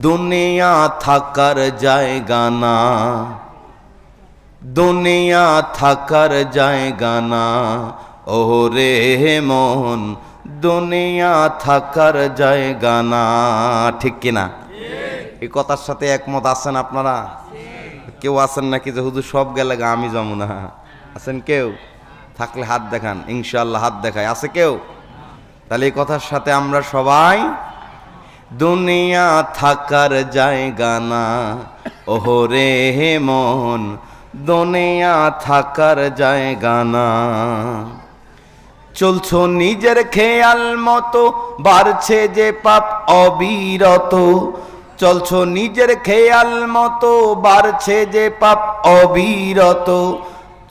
দুনিয়া থাকার জায়গা না। দুনিয়া থাকার জায়গা না। ওরে মন, দুনিয়া থাকার জায়গা না। ঠিক কিনা এই কথার সাথে একমত আছেন আপনারা? কেউ আছেন নাকি যে হুজুর সব গেলে গা আমি যাব না? আছেন কেউ? থাকলে হাত দেখান ইনশাল্লাহ হাত দেখায়। আছে কেউ? তাহলে এই কথার সাথে আমরা সবাই দুনিয়া থাকার জায়গা না। ওহরে মন, দুনিয়া থাকার জায়গা না। চলছো নিজের খেয়াল মতো, বাড়ছে যে পাপ অবিরত। চলছো নিজের খেয়াল মতো, বাড়ছে যে পাপ অবিরত।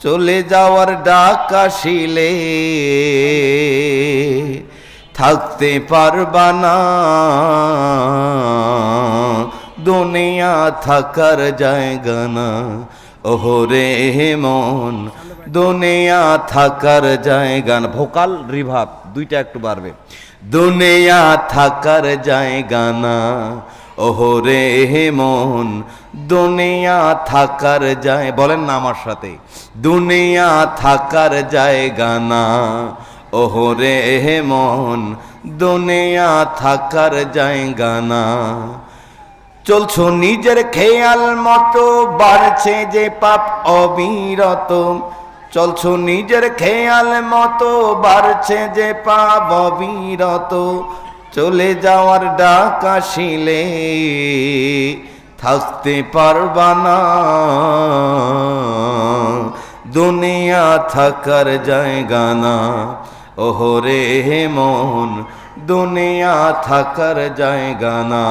চলে যাওয়ার ডাক আসিলে। থাকতে পারবা না। দুনিয়া থাকার জায়গা না। ওহরে মন দুনিয়া থাকার জায়গা না। ভোকাল রিভাব, দুইটা একটু বাড়বে। দুনিয়া থাকার জায়গা না। ওহরে মন দুনিয়া থাকার যায় বলেন না আমার সাথে। দুনিয়া থাকার জায়গা না। ওহরে মন, দুনিয়া থাকার জায়গা না। চলছো নিজের খেয়াল মতো, বাড়ছে যে পাপ অবিরত। চলছো নিজের খেয়াল মতো, বাড়ছে যে পাপ অবিরত। চলে যাওয়ার ডাক আসিলে, থাকতে পারবা না। দুনিয়া থাকার জায়গা না। ওহরে মন, দুনিয়া থাকার জায়গা না।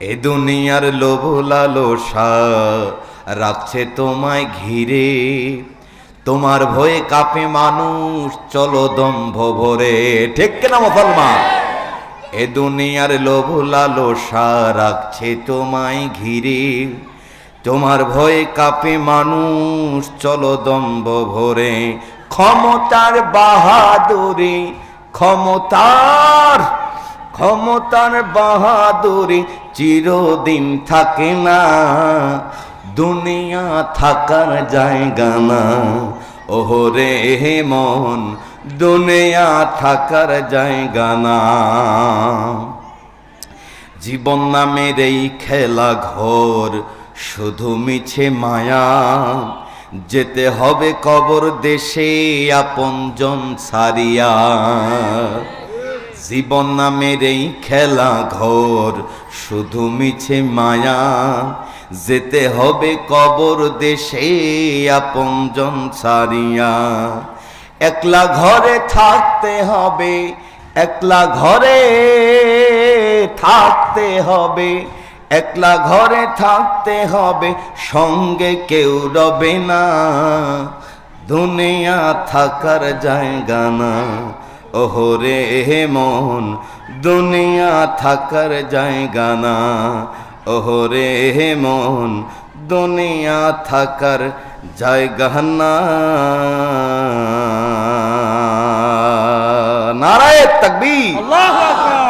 এ দুনিয়ার লোভ লালসা, রাখছে তোমায় ঘিরে। তোমার ভয়ে কাপে মানুষ, চলো দম্ভ ভরে। ঠিক কিনা মুসলমান? এ দুনিয়ার লোভ লালসা, রাখছে তোমায় ঘিরে। তোমার ভয়ে কাপে মানুষ, চলো দম্ভ ভরে। ক্ষমতার বাহাদুরি, ক্ষমতার ক্ষমতার বাহাদুরি চিরদিন থাকে না। দুনিয়া থাকার জায়গা না। ওহরে মন, দুনিয়া থাকার জায়গা না। জীবন নামের এই খেলা ঘর শুধু মিছে মায়া। যেতে হবে কবর দেশে আপনজন সারিয়া। জীবন নামের এই খেলা ঘর, শুধু মিছে মায়া। যেতে হবে কবর দেশে আপনজন সারিয়া। একলা ঘরে থাকতে হবে, একলা ঘরে থাকতে হবে। একলা ঘরে থাকতে হবে, সঙ্গে কেউ রবে না। দুনিয়া থাকার জায়গা না। ওহরে মন দুনিয়া থাকার জায়গা না। ওহরে মন দুনিয়া থাকার জায়গা না। নারায় তাকবীর। আল্লাহু আকবার।